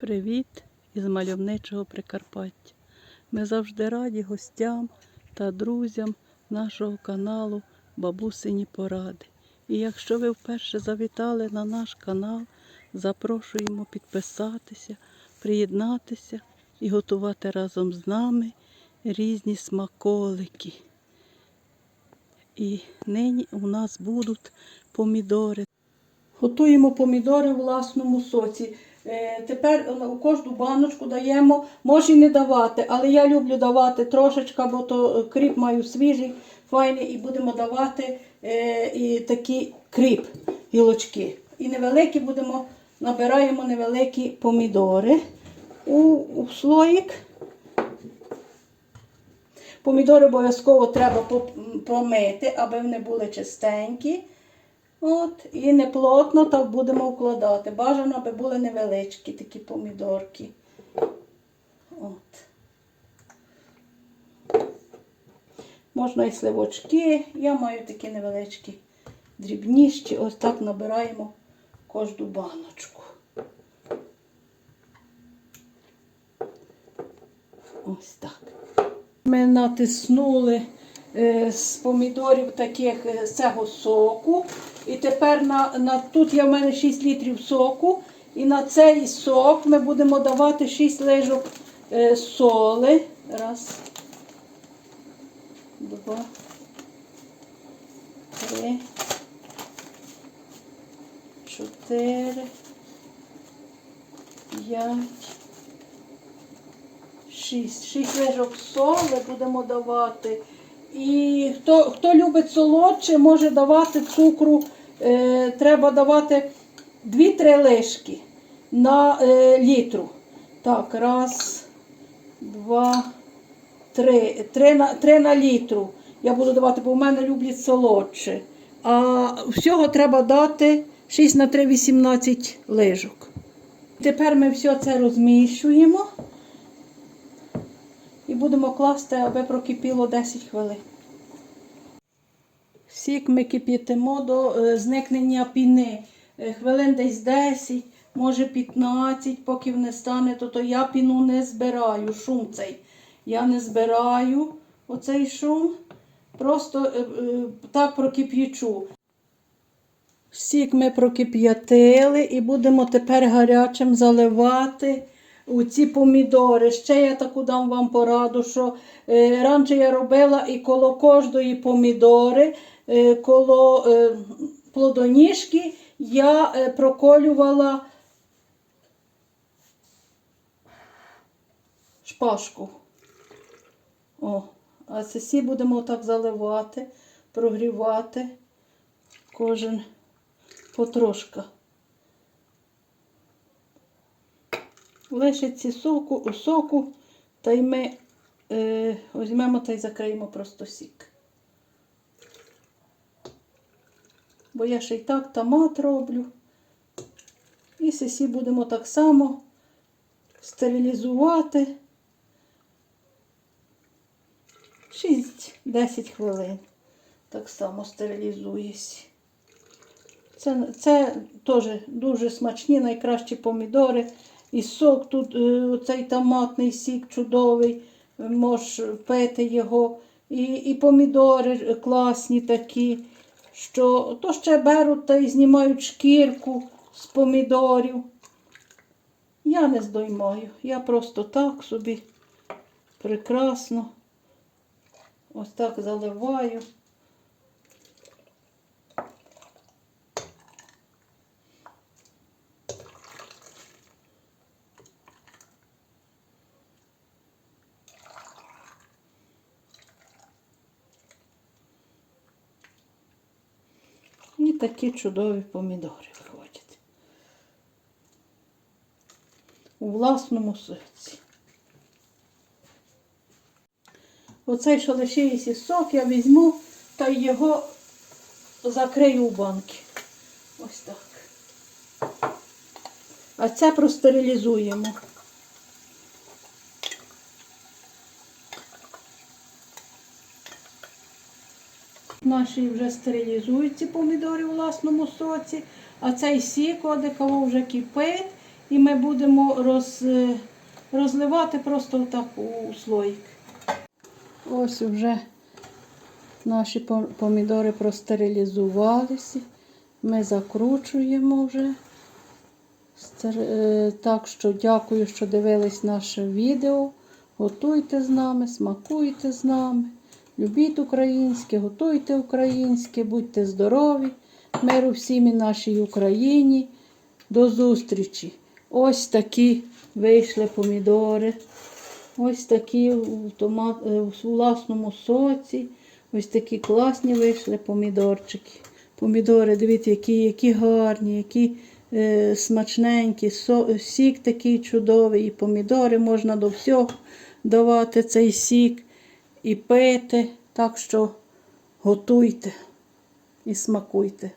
Привіт із мальовничого Прикарпаття. Ми завжди раді гостям та друзям нашого каналу Бабусині Поради. І якщо ви вперше завітали на наш канал, запрошуємо підписатися, приєднатися і готувати разом з нами різні смаколики. І нині у нас будуть помідори. Готуємо помідори в власному соці. Е, Тепер у кожну баночку даємо, може і не давати, але я люблю давати трошечка, бо то кріп маю свіжий, файний, і будемо давати е, і такі кріп, гілочки. І невеликі будемо, набираємо невеликі помідори у, у слоїк. Помідори обов'язково треба помити, аби вони були чистенькі. От, і не плотно так будемо вкладати. Бажано, аби були невеличкі такі помідорки. От. Можна і сливочки. Я маю такі невеличкі дрібніші. Ось так набираємо кожну баночку. Ось так. Ми натиснули е, з помідорів таких е, цього соку. І тепер на, на, тут є в мене 6 літрів соку. І на цей сок ми будемо давати 6 лижок е, соли. Раз, два, три, чотири, п'ять. Шість. Шість ложок соли будемо давати. І хто, хто любить солодше, може давати цукру. Е, треба давати 2-3 лишки на е, літру. Так, раз, два, три. Три на, три на літру. Я буду давати, бо в мене люблять солодше. А всього треба дати 6 на 3, 18 лижок. Тепер ми все це розміщуємо. І будемо класти, аби прокипіло 10 хвилин. Сік ми кип'ятимо до е, зникнення піни. Е, Хвилин десь 10, може 15, поки не стане, то, то я піну не збираю, шум цей. Я не збираю оцей шум, просто е, так прокип'ячу. Сік ми прокип'ятили і будемо тепер гарячим заливати у ці помідори. Ще я таку дам вам пораду, що е, раніше я робила і коло кожної помідори, е, коло е, плодоніжки я е, проколювала шпажку. О, а це всі будемо так заливати, прогрівати кожен потрошка. Лишиться соку, соку, та й ми е, візьмемо та й закриємо просто сік. Бо я ще й так томат роблю. І сесі будемо так само стерилізувати 6-10 хвилин. Так само стерилізується. Це, це теж дуже смачні, найкращі помідори. І сок тут, е, цей томатний сік чудовий, можеш пити його. І, і помідори класні такі, що то ще беруть та й знімають шкірку з помідорів. Я не здоймаю. Я просто так собі прекрасно ось так заливаю. Такі чудові помідори виходять. У власному соці. Оцей, лишився сок, я візьму та його закрию у банки. Ось так. А це простерилізуємо. Наші вже стерилізують ці помідори у власному соці, а цей сік одекого вже кипить І ми будемо роз, е, розливати просто так у слоїк. Ось вже наші помідори простерилізувалися. Ми закручуємо вже. Е, Так що дякую, що дивились наше відео. Готуйте з нами, смакуйте з нами. Любіть українське, готуйте українське, будьте здорові, миру всім і нашій Україні. До зустрічі! Ось такі вийшли помідори. Ось такі у, томат, е, у власному соці. Ось такі класні вийшли помідорчики. Помідори, дивіться, які, які гарні, які е, смачненькі, сік такий чудовий. І помідори можна до всього давати цей сік і пити. Так що готуйте і смакуйте.